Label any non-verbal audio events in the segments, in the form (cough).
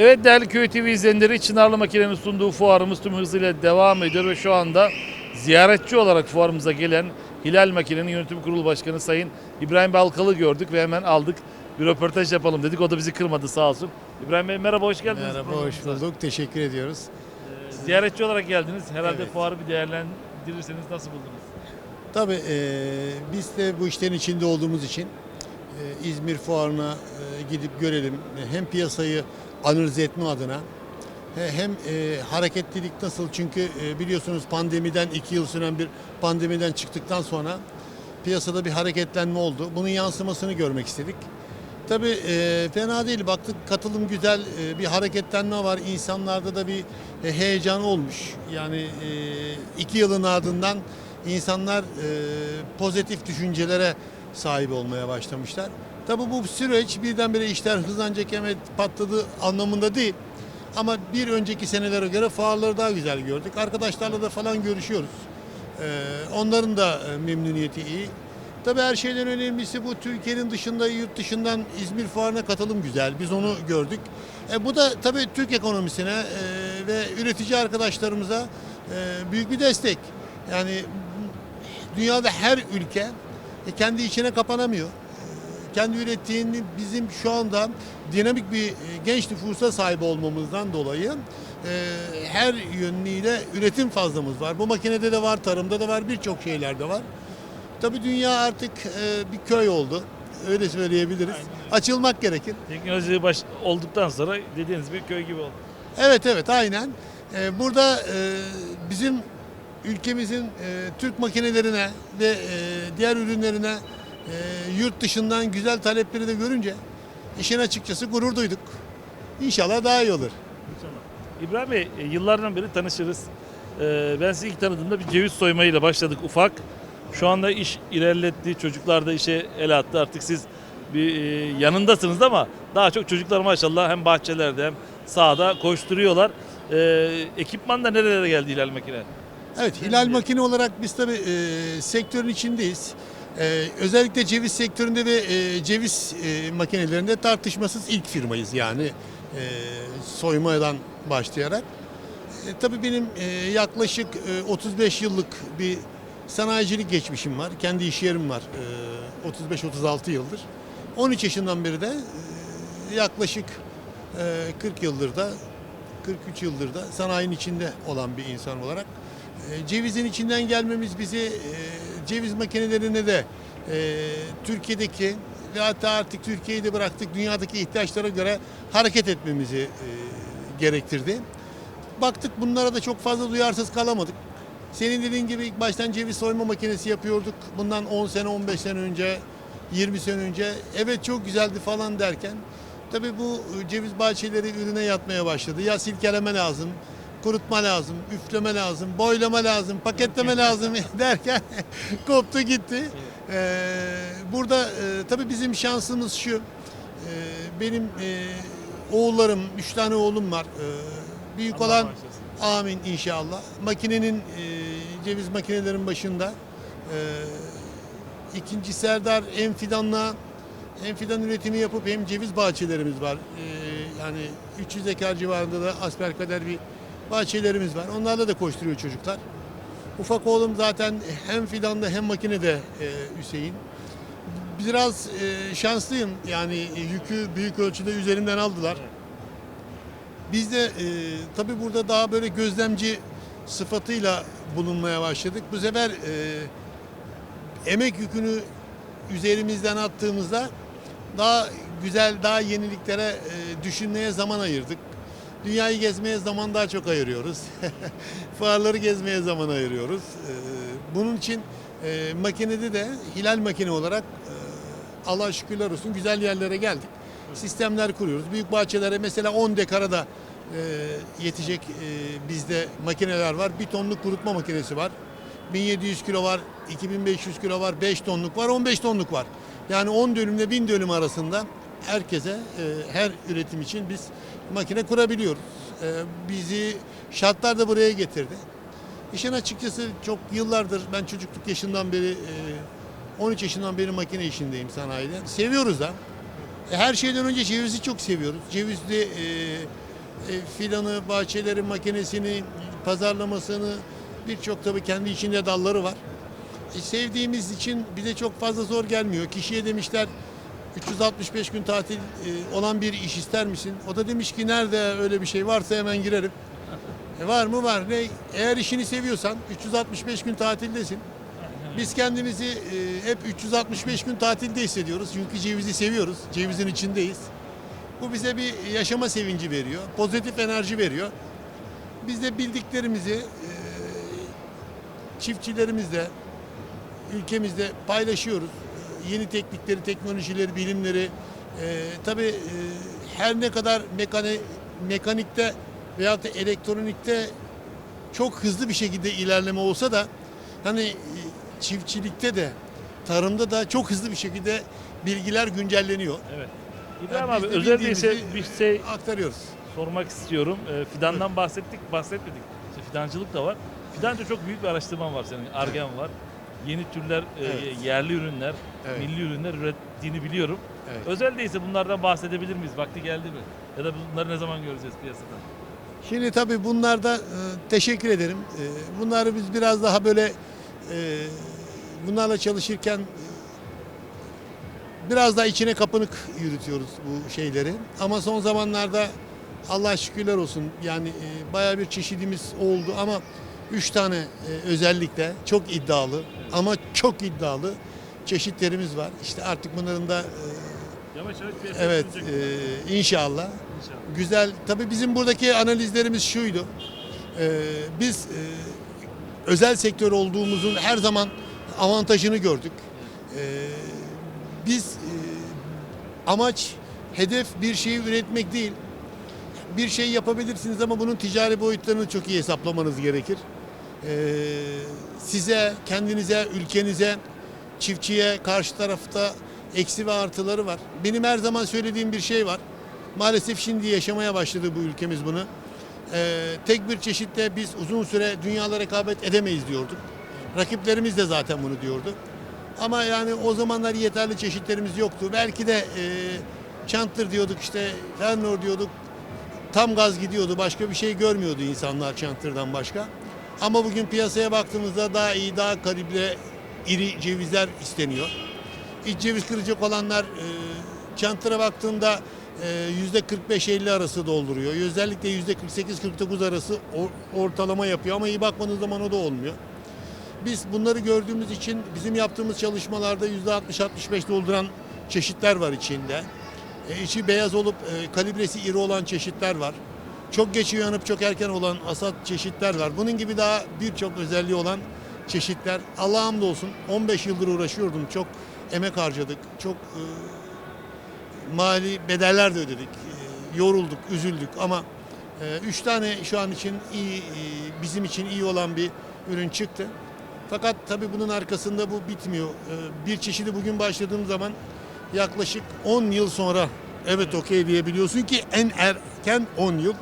Evet değerli Köy TV izleyenleri Çınarlı Makine'nin sunduğu fuarımız tüm hızıyla devam ediyor ve şu anda ziyaretçi olarak fuarımıza gelen Hilal Makine'nin yönetim kurulu başkanı Sayın İbrahim Balkalı gördük ve hemen aldık. Bir röportaj yapalım dedik. O da bizi kırmadı sağ olsun. İbrahim Bey merhaba hoş geldiniz. Merhaba, hoş bulduk. Teşekkür ediyoruz. Ziyaretçi olarak geldiniz. Herhalde Evet. fuarı bir değerlendirirseniz nasıl buldunuz? Tabii e, biz de bu işlerin içinde olduğumuz için e, İzmir Fuarı'na e, gidip görelim. Hem piyasayı analiz etme adına he- hem e, hareketlilik nasıl çünkü e, biliyorsunuz pandemiden iki yıl süren bir pandemiden çıktıktan sonra piyasada bir hareketlenme oldu. Bunun yansımasını görmek istedik. Tabii e, fena değil. Baktık katılım güzel, e, bir hareketlenme var. İnsanlarda da bir e, heyecan olmuş. Yani e, iki yılın ardından insanlar e, pozitif düşüncelere sahip olmaya başlamışlar. Tabii bu süreç birdenbire işler hızlanacak hemen patladı anlamında değil. Ama bir önceki senelere göre fuarları daha güzel gördük. Arkadaşlarla da falan görüşüyoruz. Ee, onların da e, memnuniyeti iyi. Tabii her şeyden önemlisi bu Türkiye'nin dışında, yurt dışından İzmir Fuarı'na katılım güzel. Biz onu gördük. E, bu da tabii Türk ekonomisine e, ve üretici arkadaşlarımıza e, büyük bir destek. Yani dünyada her ülke e, kendi içine kapanamıyor. Kendi ürettiğini bizim şu anda dinamik bir e, genç nüfusa sahip olmamızdan dolayı e, her yönüyle üretim fazlamız var. Bu makinede de var, tarımda da var, birçok şeylerde var. Tabii dünya artık e, bir köy oldu. Öyle söyleyebiliriz. Açılmak gerekir. Teknoloji baş olduktan sonra dediğiniz bir köy gibi oldu. Evet evet aynen. Burada bizim ülkemizin Türk makinelerine ve diğer ürünlerine e, yurt dışından güzel talepleri de görünce işin açıkçası gurur duyduk. İnşallah daha iyi olur. İbrahim Bey e, yıllardan beri tanışırız. Ee, Ben sizi ilk tanıdığımda bir ceviz soymayla başladık ufak. Şu anda iş ilerletti, çocuklar da işe el attı. Artık siz bir e, yanındasınız ama daha çok çocuklar maşallah hem bahçelerde hem sahada koşturuyorlar. Ee, ekipman da nerelere geldi Hilal Makine? Evet Hilal Makine olarak biz tabii e, sektörün içindeyiz. E, özellikle ceviz sektöründe ve e, ceviz e, makinelerinde tartışmasız ilk firmayız yani e, soymadan başlayarak. E, tabii benim e, yaklaşık e, 35 yıllık bir sanayicilik geçmişim var. Kendi iş yerim var e, 35-36 yıldır. 13 yaşından beri de e, yaklaşık e, 40 yıldır da 43 yıldır da sanayinin içinde olan bir insan olarak e, cevizin içinden gelmemiz bizi e, ceviz makinelerine de e, Türkiye'deki ve hatta artık Türkiye'yi de bıraktık dünyadaki ihtiyaçlara göre hareket etmemizi e, gerektirdi. Baktık bunlara da çok fazla duyarsız kalamadık. Senin dediğin gibi ilk baştan ceviz soyma makinesi yapıyorduk. Bundan 10 sene 15 sene önce 20 sene önce evet çok güzeldi falan derken tabii bu e, ceviz bahçeleri ürüne yatmaya başladı. Ya silkeleme lazım, kurutma lazım, üfleme lazım, boylama lazım, paketleme lazım (laughs) derken koptu gitti. Ee, burada e, tabii bizim şansımız şu. e, benim e, oğullarım, üç tane oğlum var. E, büyük Allah olan bağışlasın. amin inşallah. Makinenin e, ceviz makinelerin başında. E, ikinci Serdar hem fidanla hem fidan üretimi yapıp hem ceviz bahçelerimiz var. E, yani 300 dekar civarında da asperkader bir bahçelerimiz var. Onlarla da koşturuyor çocuklar. Ufak oğlum zaten hem fidanda hem makinede e, Hüseyin. Biraz e, şanslıyım yani e, yükü büyük ölçüde üzerimden aldılar. Biz de e, tabii burada daha böyle gözlemci sıfatıyla bulunmaya başladık. Bu sefer e, emek yükünü üzerimizden attığımızda daha güzel, daha yeniliklere e, düşünmeye zaman ayırdık. Dünyayı gezmeye zaman daha çok ayırıyoruz. (laughs) Fuarları gezmeye zaman ayırıyoruz. E, bunun için e, makinede de Hilal makine olarak e, Allah şükürler olsun güzel yerlere geldik. Sistemler kuruyoruz. Büyük bahçelere mesela 10 dekara da e, yetecek bizde makineler var. Bir tonluk kurutma makinesi var. 1700 kilo var, 2500 kilo var, 5 tonluk var, 15 tonluk var. Yani 10 dönümle 1000 dönüm arasında herkese, her üretim için biz makine kurabiliyoruz. E, bizi şartlar da buraya getirdi. İşin açıkçası çok yıllardır ben çocukluk yaşından beri e, 13 yaşından beri makine işindeyim sanayide. Seviyoruz da. E, Her şeyden önce cevizi çok seviyoruz. Cevizli e, e, fidanı, bahçeleri, makinesini, pazarlamasını birçok tabii kendi içinde dalları var. E, sevdiğimiz için bize çok fazla zor gelmiyor. Kişiye demişler 365 gün tatil e, olan bir iş ister misin? O da demiş ki nerede öyle bir şey varsa hemen girerim. E, var mı var. Ne? Eğer işini seviyorsan 365 gün tatildesin. Biz kendimizi e, hep 365 gün tatilde hissediyoruz. Çünkü cevizi seviyoruz. Cevizin içindeyiz. Bu bize bir yaşama sevinci veriyor. Pozitif enerji veriyor. Biz de bildiklerimizi e, çiftçilerimizle, ülkemizde paylaşıyoruz. E, Yeni teknikleri, teknolojileri, bilimleri. E, tabii e, her ne kadar mekani, mekanikte veyahut da elektronikte çok hızlı bir şekilde ilerleme olsa da hani e, çiftçilikte de tarımda da çok hızlı bir şekilde bilgiler güncelleniyor. Evet. İbrahim Yani abi biz de özel değilse bildiğimizi, bir şey aktarıyoruz. sormak istiyorum. Ee, fidandan bahsettik, bahsetmedik. İşte fidancılık da var. Fidanca çok büyük bir araştırman var senin. Argen var. Yeni türler, e, Evet. yerli ürünler, Evet. milli ürünler ürettiğini biliyorum. Evet. Özel değilse bunlardan bahsedebilir miyiz? Vakti geldi mi? Ya da bunları ne zaman göreceğiz piyasada? Şimdi tabii bunlarda e, teşekkür ederim. E, bunları biz biraz daha böyle e, bunlarla çalışırken e, biraz daha içine kapınık yürütüyoruz bu şeyleri. Ama son zamanlarda Allah şükürler olsun yani e, bayağı bir çeşidimiz oldu ama üç tane e, özellikle çok iddialı ama çok iddialı çeşitlerimiz var. İşte artık bunların da e, Yavaş yavaş piyasaya evet e, inşallah inşallah. güzel. Tabii bizim buradaki analizlerimiz şuydu. Ee, biz e, özel sektör olduğumuzun her zaman avantajını gördük. Ee, biz e, amaç, hedef bir şeyi üretmek değil. Bir şey yapabilirsiniz ama bunun ticari boyutlarını çok iyi hesaplamanız gerekir. Ee, size, kendinize, ülkenize, çiftçiye, karşı tarafta eksi ve artıları var. Benim her zaman söylediğim bir şey var. Maalesef şimdi yaşamaya başladı bu ülkemiz bunu. Ee, tek bir çeşitle biz uzun süre dünyala rekabet edemeyiz diyorduk. Rakiplerimiz de zaten bunu diyordu. Ama yani o zamanlar yeterli çeşitlerimiz yoktu. Belki de e, çantır diyorduk işte, Fernor diyorduk. Tam gaz gidiyordu. Başka bir şey görmüyordu insanlar çantırdan başka. Ama bugün piyasaya baktığımızda daha iyi, daha kalibre, iri cevizler isteniyor. İç ceviz kıracak olanlar e, çantıra baktığımda e, yüzde 45-50 arası dolduruyor. Özellikle yüzde 48-49 arası or- ortalama yapıyor ama iyi bakmadığınız zaman o da olmuyor. Biz bunları gördüğümüz için bizim yaptığımız çalışmalarda yüzde 60-65 dolduran çeşitler var içinde. E, içi beyaz olup e, kalibresi iri olan çeşitler var. Çok geç uyanıp çok erken olan asat çeşitler var. Bunun gibi daha birçok özelliği olan çeşitler. Allah'a hamdolsun 15 yıldır uğraşıyordum. Çok emek harcadık. Çok e, mali bedeller de ödedik. E, yorulduk, üzüldük ama e, üç tane şu an için iyi, e, bizim için iyi olan bir ürün çıktı. Fakat tabii bunun arkasında bu bitmiyor. E, bir çeşidi bugün başladığım zaman yaklaşık 10 yıl sonra evet okey diyebiliyorsun ki en erken 10 yıl.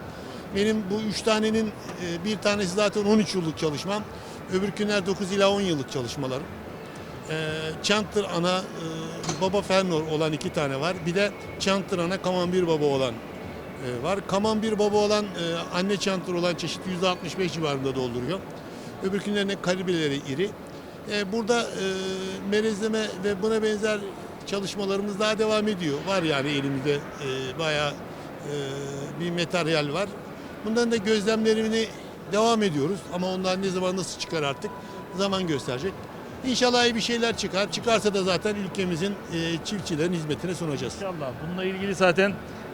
Benim bu üç tanenin e, bir tanesi zaten 13 yıllık çalışmam. Öbürkünler 9 ila 10 yıllık çalışmalarım. E, Çantır ana, e, baba Fernor olan iki tane var. Bir de Çantır ana, Kaman bir baba olan var. Kaman bir baba olan anne çantır olan çeşit %65 civarında dolduruyor. Öbürkünlerinin kalibreleri iri. Burada e, melezleme ve buna benzer çalışmalarımız daha devam ediyor. Var yani elimizde e, bayağı e, bir materyal var. Bunların da gözlemlerini devam ediyoruz. Ama onlar ne zaman nasıl çıkar artık zaman gösterecek. İnşallah iyi bir şeyler çıkar. Çıkarsa da zaten ülkemizin e, çiftçilerin hizmetine sunacağız. İnşallah. Bununla ilgili zaten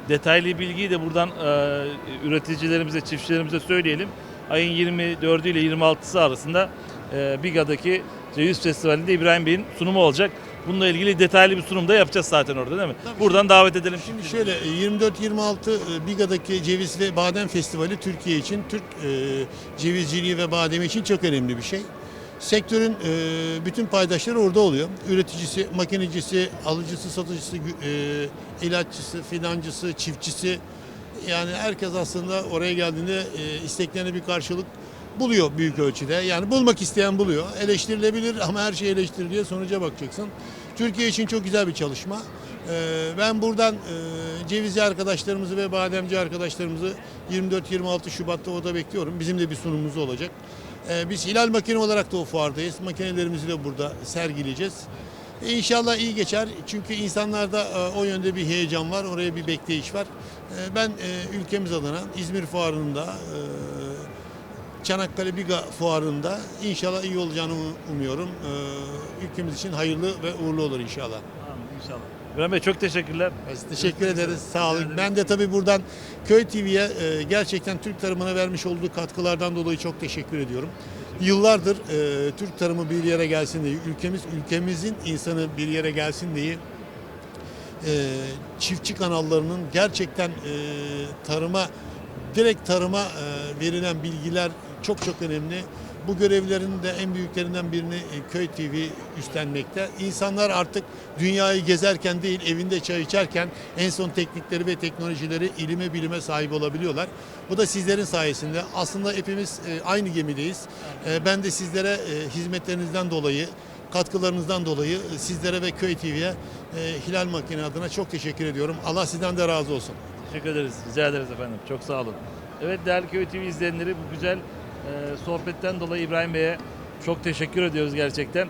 detaylı bilgiyi de buradan e, üreticilerimize, çiftçilerimize söyleyelim. Ayın 24'ü ile 26'sı arasında e, Biga'daki Ceviz Festivali'nde İbrahim Bey'in sunumu olacak. Bununla ilgili detaylı bir sunum da yapacağız zaten orada değil mi? Tabii. Buradan davet edelim. Şimdi şöyle e, 24-26 e, Biga'daki Ceviz ve Badem Festivali Türkiye için, Türk e, cevizciliği ve bademi için çok önemli bir şey. Sektörün e, bütün paydaşları orada oluyor. Üreticisi, makinecisi, alıcısı, satıcısı, e, ilaççısı, financısı, çiftçisi. Yani herkes aslında oraya geldiğinde e, isteklerine bir karşılık buluyor büyük ölçüde. Yani bulmak isteyen buluyor. Eleştirilebilir ama her şey eleştiriliyor. Sonuca bakacaksın. Türkiye için çok güzel bir çalışma. Ee, Ben buradan e, cevizci arkadaşlarımızı ve bademci arkadaşlarımızı 24-26 Şubat'ta orada bekliyorum. Bizim de bir sunumumuz olacak. Ee, Biz Hilal Makine olarak da o fuardayız. Makinelerimizi de burada sergileyeceğiz. E, İnşallah iyi geçer. Çünkü insanlarda e, o yönde bir heyecan var. Oraya bir bekleyiş var. Ben ülkemiz adına İzmir Fuarı'nda Çanakkale Biga Fuarı'nda inşallah iyi olacağını umuyorum. E, Ülkemiz için hayırlı ve uğurlu olur inşallah. Tamam, İnşallah. İbrahim Bey çok teşekkürler. Biz teşekkür ederiz. Sağ olun. Ben de tabii buradan Köy TV'ye e, gerçekten Türk tarımına vermiş olduğu katkılardan dolayı çok teşekkür ediyorum. Yıllardır e, Türk tarımı bir yere gelsin diye, ülkemiz ülkemizin insanı bir yere gelsin diye e, çiftçi kanallarının gerçekten e, tarıma direkt tarıma e, verilen bilgiler çok çok önemli. Bu görevlerin de en büyüklerinden birini e, Köy TV üstlenmekte. İnsanlar artık dünyayı gezerken değil evinde çay içerken en son teknikleri ve teknolojileri ilime bilime sahip olabiliyorlar. Bu da sizlerin sayesinde. Aslında hepimiz e, aynı gemideyiz. E, Ben de sizlere hizmetlerinizden dolayı katkılarınızdan dolayı sizlere ve Köy TV'ye Hilal Makine adına çok teşekkür ediyorum. Allah sizden de razı olsun. Teşekkür ederiz. Rica ederiz efendim. Çok sağ olun. Evet değerli Köy TV izleyenleri bu güzel sohbetten dolayı İbrahim Bey'e çok teşekkür ediyoruz gerçekten.